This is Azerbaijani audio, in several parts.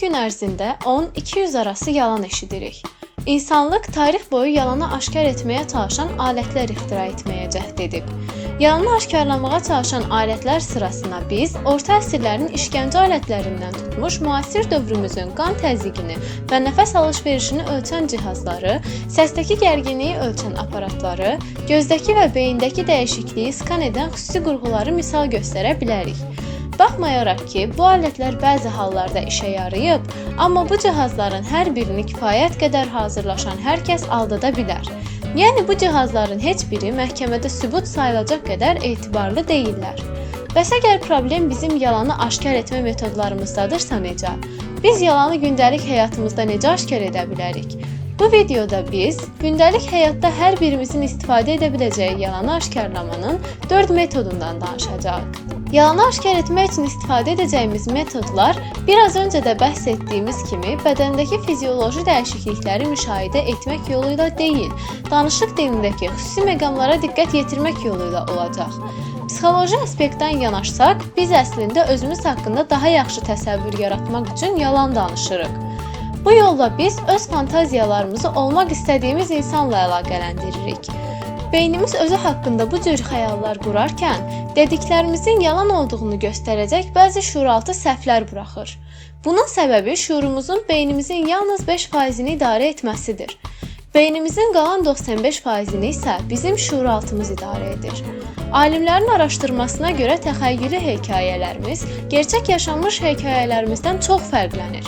gün ərzində 10-200 arası yalan eşidirik. İnsanlıq tarix boyu yalanı aşkar etməyə çalışan alətlər ixtira etməyə cəhd edib. Yalanı aşkarlamağa çalışan alətlər sırasına biz orta əsrlərin işgəncə alətlərindən tutmuş müasir dövrümüzün qan təzyiqini və nəfəs alış-verişini ölçən cihazları, səsdəki gərginliyi ölçən aparatları, gözdəki və beyindəki dəyişikliyi skan edən xüsusi qurğuları misal göstərə bilərik. Baxmayaraq ki, bu alətlər bəzi hallarda işə yarayıb, amma bu cihazların hər birini kifayət qədər hazırlaşan hər kəs aldada bilər. Yəni bu cihazların heç biri məhkəmədə sübut sayılacaq qədər etibarlı deyillər. Bəs əgər problem bizim yalanı aşkar etmə metodlarımızdadırsa necə? Biz yalanı gündəlik həyatımızda necə aşkar edə bilərik? Bu videoda biz gündəlik həyatda hər birimizin istifadə edə biləcəyi yalanı aşkarlamanın 4 metodundan danışacağıq. Yalanı aşkar etmək üçün istifadə edəcəyimiz metodlar biraz öncə də bəhs etdiyimiz kimi bədəndəki fizioloji dəyişiklikləri müşahidə etmək yolu ilə deyil, danışıq dilindəki xüsusi məqamlara diqqət yetirmək yolu ilə olacaq. Psixoloji aspektdən yanaşsaq, biz əslində özümüz haqqında daha yaxşı təsəvvür yaratmaq üçün yalan danışırıq. Bu yolla biz öz fantaziyalarımızı olmaq istədiyimiz insanla əlaqələndiririk. Beynimiz özü haqqında bu cür xəyallar qurarkən dediklərimizin yalan olduğunu göstərəcək bəzi şuuraltı səhvlər buraxır. Bunun səbəbi şuurumuzun beynimizin yalnız 5%-ni idarə etməsidir. Beynimizin qalan 95%-ni isə bizim şuuraltımız idarə edir. Alimlərin araşdırmasına görə təxəyyüli hekayələrimiz gerçək yaşanmış hekayələrimizdən çox fərqlənir.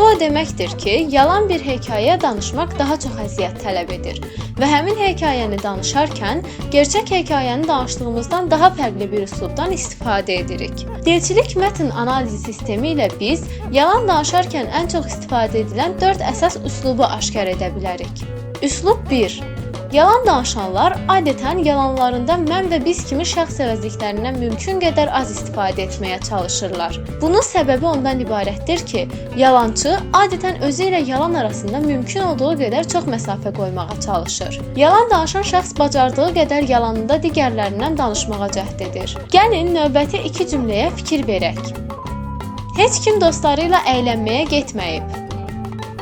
Bu o deməkdir ki, yalan bir hekayə danışmaq daha çox əziyyət tələb edir və həmin hekayəni danışarkən gerçək hekayəni danışdığımızdan daha fərqli bir üslubdan istifadə edirik. Dilçilik mətn analizi sistemi ilə biz yalan danışarkən ən çox istifadə edilən 4 əsas üslubu aşkar edə bilərik. Üslub 1. Yalan danışanlar adətən yalanlarında mən və biz kimi şəxs əvəzliklərindən mümkün qədər az istifadə etməyə çalışırlar. Bunun səbəbi ondan ibarətdir ki, yalançı adətən özü ilə yalan arasında mümkün olduğu qədər çox məsafə qoymağa çalışır. Yalan danışan şəxs bacardığı qədər yalanında digərlərindən danışmağa cəhd edir. Gəlin növbəti iki cümləyə fikir verək. Heç kim dostları ilə əylənməyə getməyib.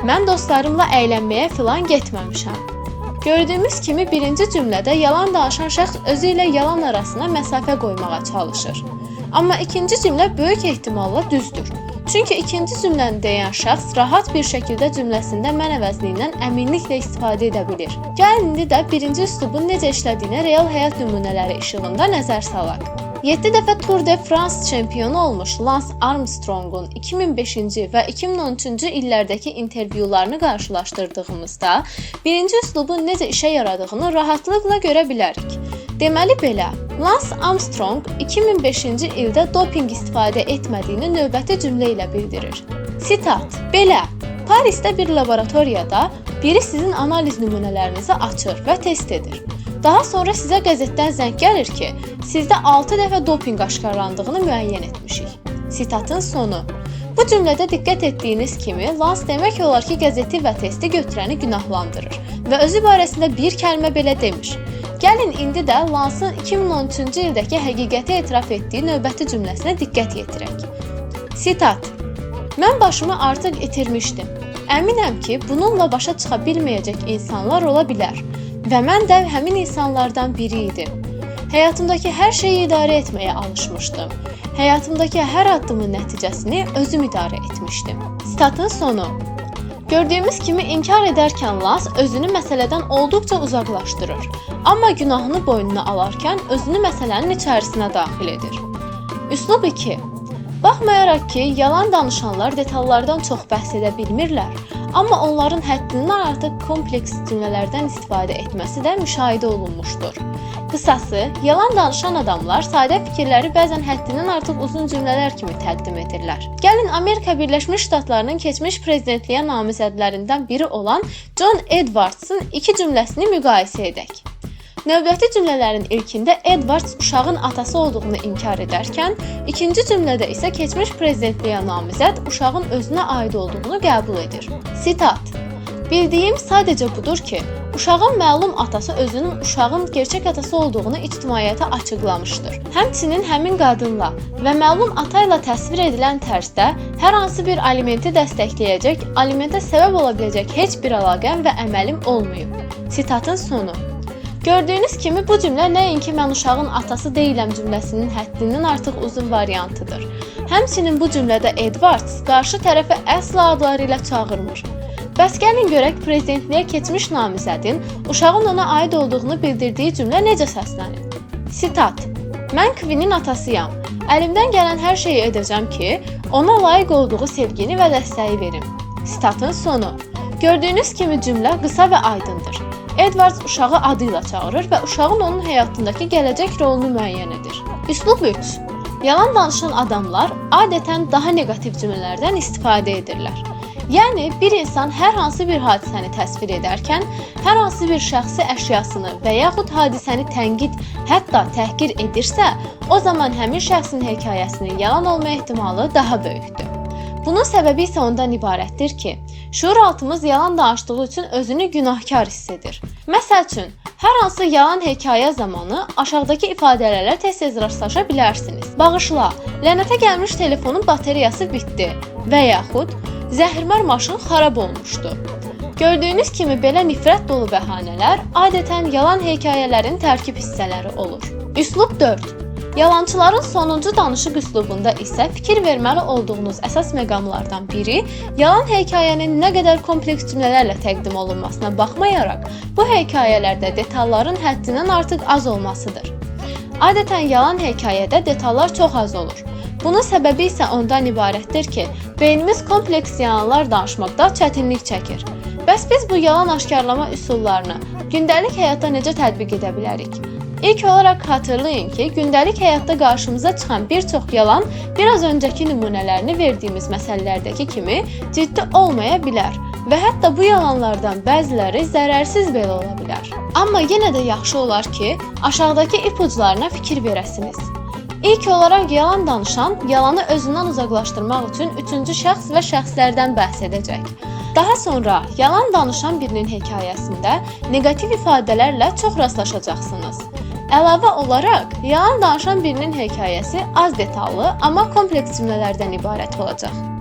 Mən dostlarımla əylənməyə filan getməmişəm. Gördüyümüz kimi birinci cümlədə yalan danışan şəxs özü ilə yalan arasına məsafə qoymağa çalışır. Amma ikinci cümlə böyük ehtimalla düzdür. Çünki ikinci cümləni deyən şəxs rahat bir şəkildə cümləsində mən əvəzliyindən əminliklə istifadə edə bilir. Gəlin indi də birinci üslubun necə işlədiyinə real həyat nümunələri işığında nəzər salaq. 7 dəfə Tour de France çempionu olmuş Lance Armstrongun 2005-ci və 2013-cü illərdəki intervyularını qarşılaşdırdığımızda birinci üslubun necə işə yaradığını rahatlıqla görə bilərik. Deməli belə, Lance Armstrong 2005-ci ildə dopinq istifadə etmədiyini növbəti cümlə ilə bildirir. Sitat: Belə, Parisdə bir laboratoriyada biri sizin analiz nümunələrinizi açır və test edir. Daha sonra sizə qəzetdən zəng gəlir ki, sizdə 6 dəfə dopinq aşkarlandığını müəyyən etmişik. Sitatın sonu. Bu cümlədə diqqət etdiyiniz kimi, Lans demək olar ki, qəzeti və testi götürəni günahlandırır və özü barəsində bir kəlmə belə demir. Gəlin indi də Lansın 2013-cü ildəki həqiqəti etiraf etdiyi növbəti cümləsinə diqqət yetirək. Sitat: Mən başımı artıq itirmişdim. Əminəm ki, bununla başa çıxa bilməyəcək insanlar ola bilər və mən də həmin insanlardan biri idim. Həyatımdakı hər şeyi idarə etməyə alışmışdım. Həyatımdakı hər addımın nəticəsini özüm idarə etmişdim. Statın sonu. Gördüyümüz kimi inkar edərkən Lans özünü məsələdən olduqca uzaqlaşdırır, amma günahını boynuna alarkən özünü məsələnin içərisinə daxil edir. Üslub 2. Baxmayaraq ki, yalan danışanlar detallardan çox bəhs edə bilmirlər, amma onların həddindən artıq kompleks cümlələrdən istifadə etməsi də müşahidə olunmuşdur. Qısası, yalan danışan adamlar sadə fikirləri bəzən həddindən artıq uzun cümlələr kimi təqdim edirlər. Gəlin Amerika Birləşmiş Ştatlarının keçmiş prezidentliyə namizədlərindən biri olan John Edwardsın iki cümləsini müqayisə edək. Növbəti cümlələrin ilkində Edwards uşağın atası olduğunu inkar edərkən, ikinci cümlədə isə keçmiş prezidentliyə namizəd uşağın özünə aid olduğunu qəbul edir. Sitat: Bildiyim sadəcə budur ki, uşağın məlum atası özünün uşağın gerçək atası olduğunu ictimaiyyətə açıqlamışdır. Həmçinin həmin qadınla və məlum ata ilə təsvir edilən tərzdə hər hansı bir alimenti dəstəkləyəcək, alimentə səbəb ola biləcək heç bir əlaqəm və əməlim olmayıb. Sitatın sonu. Gördüyünüz kimi bu cümlə nəinki mən uşağın atası deyiləm cümləsinin həddindən artıq uzun variantıdır. Həmçinin bu cümlədə Edwards qarşı tərəfə əsla adları ilə çağırmır. Bəs gəlin görək prezidentliyə keçmiş namizədin uşağın ona aid olduğunu bildirdiyi cümlə necə səslənir? Sitat: Mən Kvinin atasıyam. Əlimdən gələn hər şeyi edəcəm ki, ona layiq olduğu sevgini və dəstəyi verim. Sitatın sonu. Gördüyünüz kimi cümlə qısa və aydındır. Edwards uşağı adı ilə çağırır və uşağın onun həyatındakı gələcək rolunu müəyyən edir. Üslub 3. Yalan danışan adamlar adətən daha neqativ cümlələrdən istifadə edirlər. Yəni bir insan hər hansı bir hadisəni təsvir edərkən, hər hansı bir şəxsi əşyasını və yaxud hadisəni tənqid, hətta təhqir edirsə, o zaman həmin şəxsin hekayəsinin yalan olma ehtimalı daha böyükdür. Bunun səbəbi isə ondan ibarətdir ki, şuuraltımız yalan danışdığı üçün özünü günahkar hiss edir. Məsəl üçün, hər hansı yalan hekayə zamanı aşağıdakı ifadələrlə tez-tez rastlaşa bilərsiniz. Bağışla, lənətə gəlmiş telefonun bateriyası bitdi və yaxud zəhrimar maşın xarab olmuşdu. Gördüyünüz kimi belə nifrət dolu bəhanələr adətən yalan hekayələrin tərkib hissələri olur. Üslub 4. Yalançıların sonuncu danışıq üslubunda isə fikir verməli olduğunuz əsas məqamlardan biri yalan hekayənin nə qədər kompleks cümlələrlə təqdim olunmasına baxmayaraq, bu hekayələrdə detalların həddindən artıq az olmasıdır. Adətən yalan hekayədə detallar çox az olur. Bunun səbəbi isə ondan ibarətdir ki, beynimiz kompleks yalanlar danışmaqda çətinlik çəkir. Bəs biz bu yalan aşkarlama üsullarını gündəlik həyatda necə tətbiq edə bilərik? İlk olaraq xatırlayın ki, gündəlik həyatda qarşımıza çıxan bir çox yalan biraz öncəki nümunələrini verdiyimiz məsələlərdəki kimi ciddi olmaya bilər və hətta bu yalanlardan bəziləri zərərsiz belə ola bilər. Amma yenə də yaxşı olar ki, aşağıdakı ipuclarına fikir verəsiniz. İlk olaraq yalan danışan yalanı özündən uzaqlaşdırmaq üçün üçüncü şəxs və şəxslərdən bəhs edəcək. Daha sonra yalan danışan birinin hekayəsində neqativ ifadələrlə çox rastlaşacaqsınız. Əlavə olaraq, yalan danışan birinin hekayəsi az detallı, amma kompleks cümlələrdən ibarət olacaq.